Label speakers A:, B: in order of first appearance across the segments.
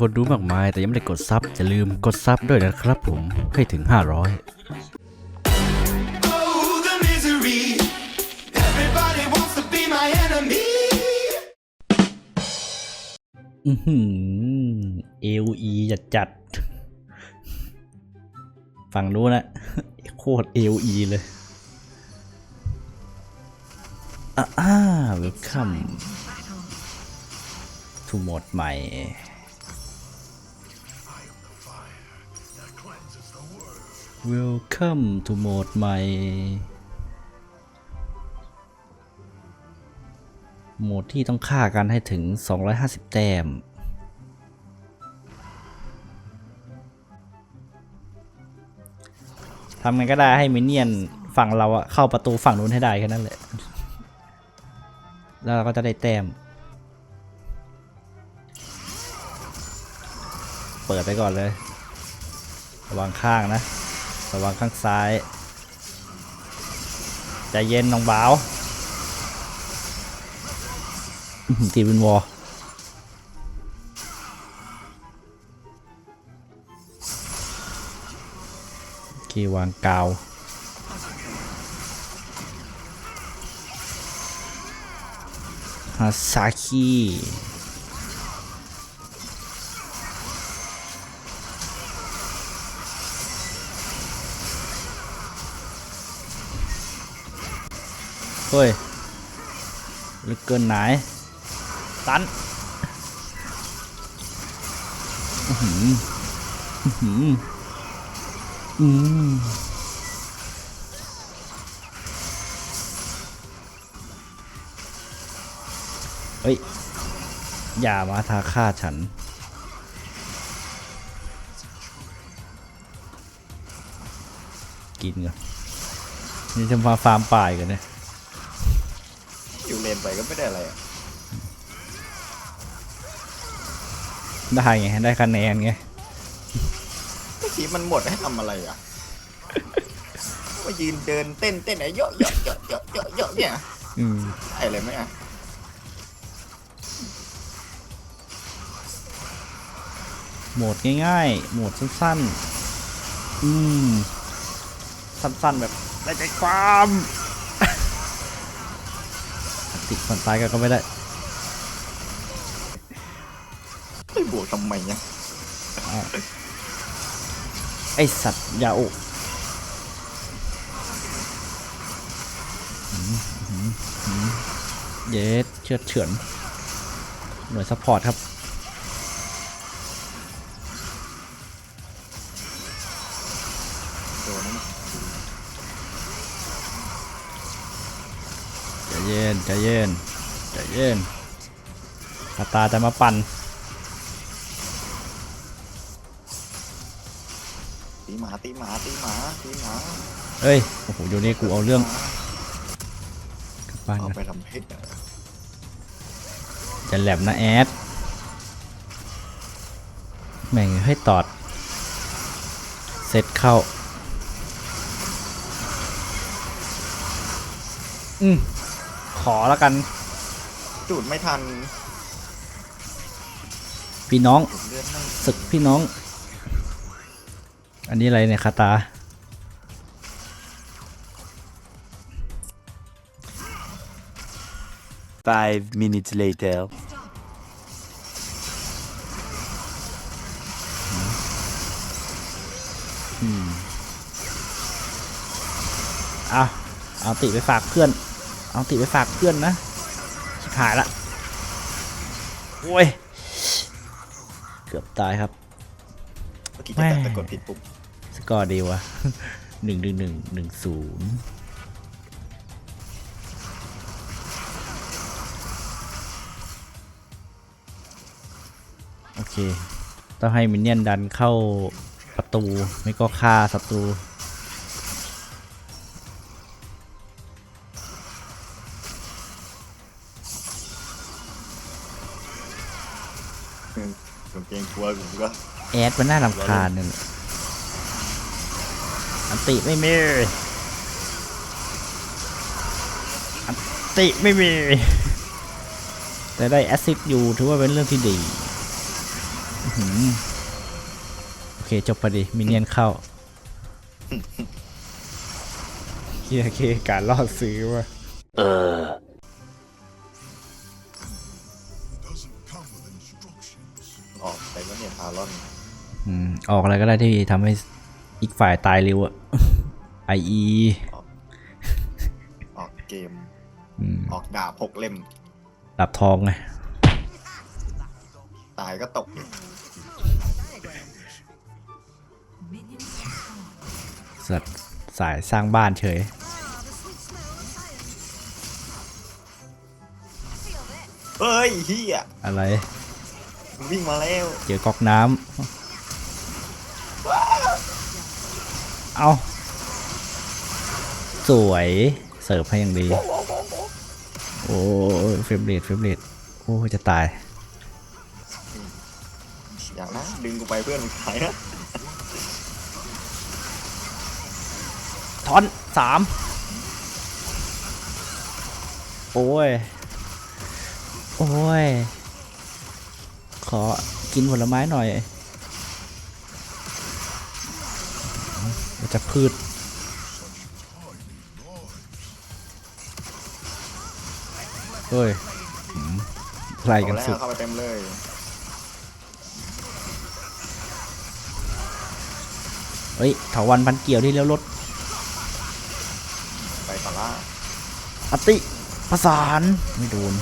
A: คนดูมากมายแต่ยังไม่ได้กดซับอย่าลืมกดซับด้วยนะครับผมให้ถึง 500
B: Oh, the misery. Everybody wants to be my enemy.
A: อือหือเอลีจัดจัด ฝั่งนู้นนะโคตรเอลีเลยอ่าเวลคัมทูโหมดใหม่ Welcome to โหมดใหม่ โหมดที่ต้องฆ่ากันให้ถึง 250 แต้ม ทำไงก็ได้ให้มินเนี่ยนฝั่งเราอะเข้าประตูฝั่งนู้นให้ได้แค่นั้นแหละ แล้วเราก็จะได้แต้ม เปิดไปก่อนเลย ระวังข้างนะ ระวังข้างซ้ายใจเย็นน้องบ่าวอื้อหือตีเป็นวอลโอเควางกาวฮาซาคิ ฮ้ยลึกเกินไหน ตันอื้อหืออื้อหืออืมเฮ้ย อย่ามาทาฆ่าฉันกินก่อนนี่จะมาฟาร์มป่ายกันเนี่ย
C: นไปก็ไม่ได้อะไรอะ
A: ได้ไงได้คะแนนไง
C: เมื่อกี้มันหมดให้ทำอะไรอะ มายืนเดินเต้นเต้นไอ้เยอะเยอะเยอะเยอะเยอะเยอะเนี่ย
A: อืม
C: ได้อะไรไหมอะ
A: โหมดง่ายๆโหมดสั้นๆ อืม สั้นๆแบบได้ใจความ ติดฝั่งซ้ายกันก็ไม่ได้
C: ไม่บวกทำไมเนี่ย
A: ไอสัตว์ยาโอะหืมหืมหืมเยสเชือดเฉือนหน่วยซัพพอร์ตครับ
C: น
A: ใจเย็นใจเย็นคาตาจะมาปั่น
C: ตีหมาตีหมาตีหมาตีหมา
A: เอ้ยโอ้โหเดี๋ยวนี้กูเอาเรื่องกลับบ้าน
C: เอา
A: นะ
C: ไปทำเพชรอะ
A: จะแหลมนะแอดแม่งให้ตอดเสร็จเข้าอืม ขอแล้วกัน
C: จูดไม่ทัน
A: พี่น้อง
C: ผมเลือดไม่
A: ศึกพี่น้อง อันนี้อะไรเนี่ยคาตา
D: Five minutes later.
A: เอาเอาติไปฝากเพื่อน เอาติไปฝากเพื่อนนะชิบหายละโอ้ยเกือบตายครับ
C: เมื่อกี้จะตัดแต่กดผิดปุ่ม
A: สกอร์ดีวะหนึ่งหนึ่งหนึ่งหนึ่งศูนย์โอเค ต้องให้มินเนี่ยนดันเข้าประตู ไม่ก็ฆ่าศัตรู
C: ผมเกรงกลัวผมก็
A: แอดมันน่ารำคาญเนี่ยอันติไม่มีอันติไม่มี แต่ได้แอสซิดอยู่ถือว่าเป็นเรื่องที่ดีอื้อหือโอเค จบพอดีมินเนียนเข้าโอเคโอเคการล่อซื้อว่ะ
C: อ แล้วเนี่ยทารอน
A: อืมออกอะไรก็ได้ที่ทำให้อีกฝ่ายตายเร็วอะไออี
C: ออกเกม
A: อืม
C: ออกดาบหกเล่ม
A: ดับทองไง
C: ตายก็ตกอยู่
A: สัตว์สายสร้างบ้านเฉย
C: เฮ้ยเฮีย
A: อะไร
C: มัน วิ่งมาแล้ว
A: เจอก๊อกน้ำเอาสวยเสิร์ฟให้อย่างดี โอ้ยเฟรมเรทเฟรมเรทโอ้ยจะตาย
C: อย่างนะ ดึงกูไปเพื่อนมึงตายนะ
A: ทอนสามโอ้ย โอ้ยข อกินผลไม้หน่อยมันจะพืชเฮ้ยหืมไล่กัน
C: เอา
A: สุ
C: แล้
A: ด
C: วเข้าไปเต็มเลย
A: เฮ้ยเถาวันพันเกี่ยวที่เลี้ยวรถ
C: ไปก่อนละ
A: อติประสาน ไม่โดน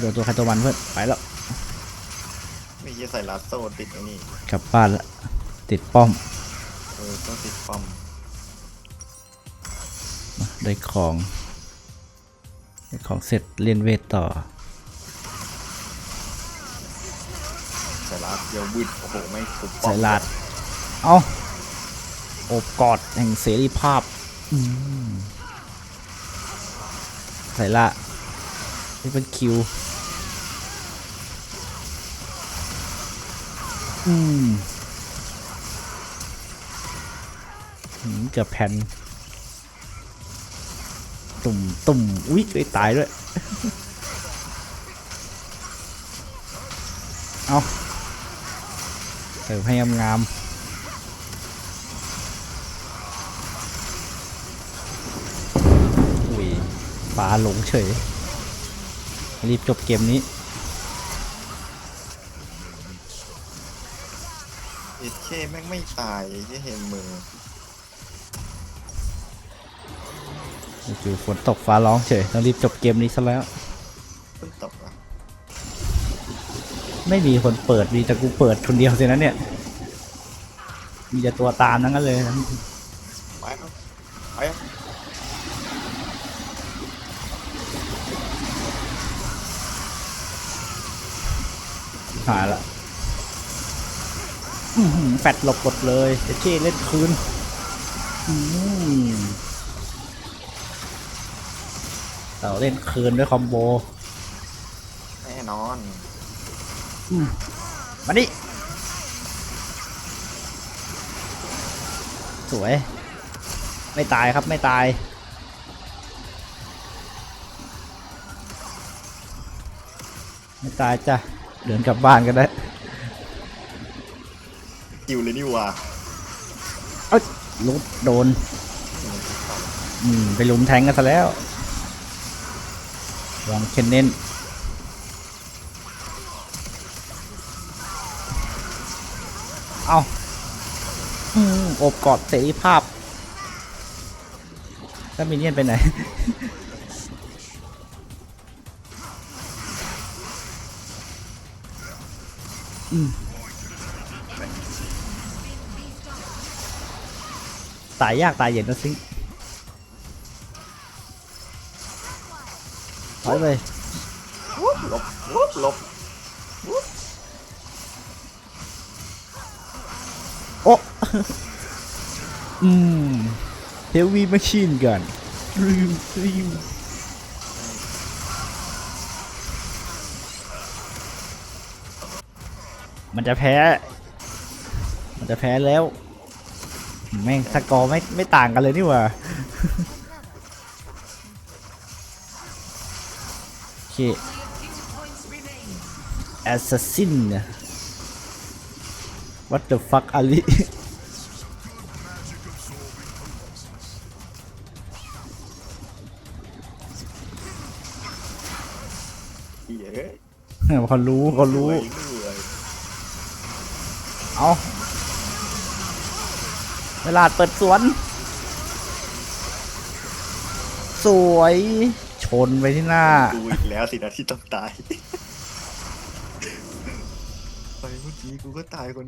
A: โดนตัวใครตัวมันเพื่อน ไปแล้ว
C: ไม่เยี่ยใส่ลัดโซ่ติดไอ้นี่
A: กลับบ้านละติดป้อม
C: เออต้องติดปั๊ม
A: มาได้ของได้ของเสร็จเล่นเวทต่อ
C: ใส่ลัดเดียววืดโอ้โหไม่ถูกปั๊
A: ใส่
C: ม
A: ลาด เอาโอบกอดแห่งเสรีภาพอืมใส่ละนี่เป็นคิว อืมเกือบแผ่นตุ่มตุ่มอุ้ยเคยตายด้วย เอาเติมให้งามๆอุ้ยฟ้าหลงเฉย รีบจบเกมนี้
C: แม่งไม่ตายไอ้เหี้ยเห็นมือ
A: จู่ๆฝนตกฟ้าร้องเฉยต้องรีบจบเกมนี้ซะแล้ว
C: เพิ่งตกอะ
A: ไม่มีคนเปิดมีแต่กูเปิดคนเดียวสินะเนี่ย มีแต่ตัวตามทั้งนั้นเลย
C: ไปครับไปครับ
A: หายละอื้อหือ แฟดหลบกดเลยเจเช่เล่นคืนอืมเราเล่นคืนด้วยคอมโบ
C: แน่นอน
A: มาดิสวย ไม่ตายครับไม่ตายไม่ตายจ้ะเดินกลับบ้านกันได้
C: กิวเลยนี่หว่า
A: เอ้ยลุดโดน อืม ไปลุมแทงกันซะแล้วลองเคนเน้นเอาอืมอบกอดเสรีภาพ แล้วมินเนี่ยนไปไหน อืมายยากตายเย็นนะซิงถอยไป
C: วุบหลบวุบหลบ
A: โอ้อืมเฮลวีมาชีนกันริวริวมันจะแพ้ มันจะแพ้แล้ว แม่งสกอร์ไม่ไม่ต่างกันเลยนี่หว่าโอเคแอสซัสซิน what the fuck อาลี
C: เหี้ยเอ้ย
A: เขารู้เขารู้
C: รวยรวย
A: เอา เวลาเปิดสวน สวย ชนไปที่หน้า
C: ดูอีกแล้วสินะที่ต้องตาย ไปเมื่อกี้กูก็ตายคน